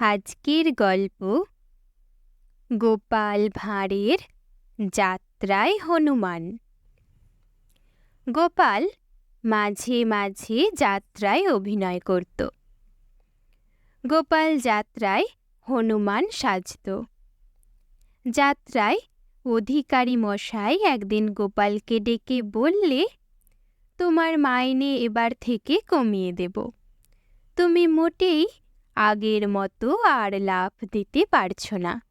আজকের গল্প গোপাল ভাঁড়ের যাত্রায় হনুমান। গোপাল মাঝে মাঝে যাত্রায় অভিনয় করত। গোপাল যাত্রায় হনুমান সাজত। যাত্রায় অধিকারী মশাই একদিন গোপালকে ডেকে বললে, তোমার মাইনে এবার থেকে কমিয়ে দেব। তুমি মোটেই আগের মতো আর লাভ দিতে পারছ না।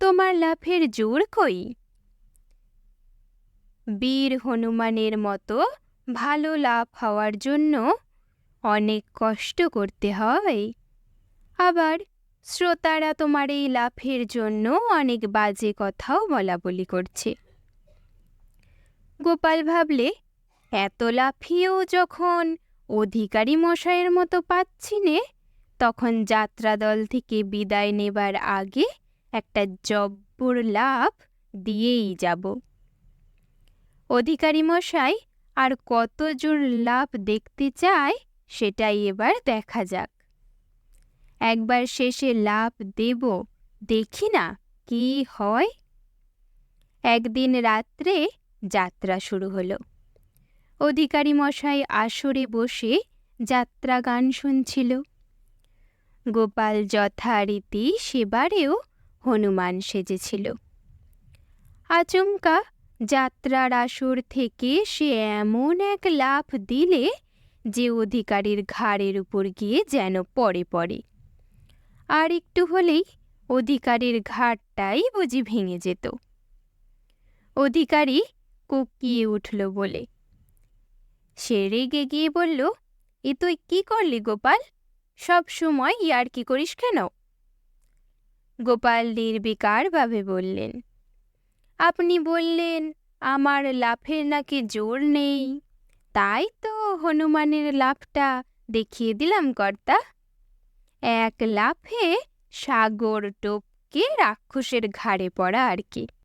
তোমার লাভের জোর কই? বীর হনুমানের মতো ভালো লাভ হওয়ার জন্য অনেক কষ্ট করতে হয়। আবার শ্রোতারা তোমার এই লাভের জন্য অনেক বাজে কথাও বলা বলি করছে। গোপাল ভাবলে, এত লাফিয়েও যখন অধিকারী মশাইয়ের মতো পাচ্ছি নে তখন যাত্রাদল থেকে বিদায় নেবার আগে একটা জব্বর লাভ দিয়েই যাব। অধিকারী মশাই আর কত জোর লাভ দেখতে চায় সেটাই এবার দেখা যাক। একবার শেষে লাভ দেব, দেখি না কি হয়। একদিন রাত্রে যাত্রা শুরু হলো। অধিকারী মশাই আসরে বসে যাত্রা গান শুনছিল। গোপাল যথারীতি সেবারেও হনুমান সেজেছিল। আচমকা যাত্রার আসর থেকে সে এমন এক লাফ দিলে যে অধিকারীর ঘাড়ের উপর গিয়ে যেন পড়ে পড়ে। আর একটু হলেই অধিকারীর ঘাটটাই বুঝি ভেঙে যেত। অধিকারী কুকিয়ে উঠল বলে, সে রেগে গিয়ে বলল, এ তুই কি করলি গোপাল? সব সময় ইয়ার কি করিস কেন? গোপাল নির্বিকারভাবে বললেন, আপনি বললেন, আমার লাফের নাকি জোর নেই। তাই তো হনুমানের লাফটা দেখিয়ে দিলাম, কর্তা। এক লাফে সাগর টোপকে রাক্ষসের ঘাড়ে পড়া আর কি।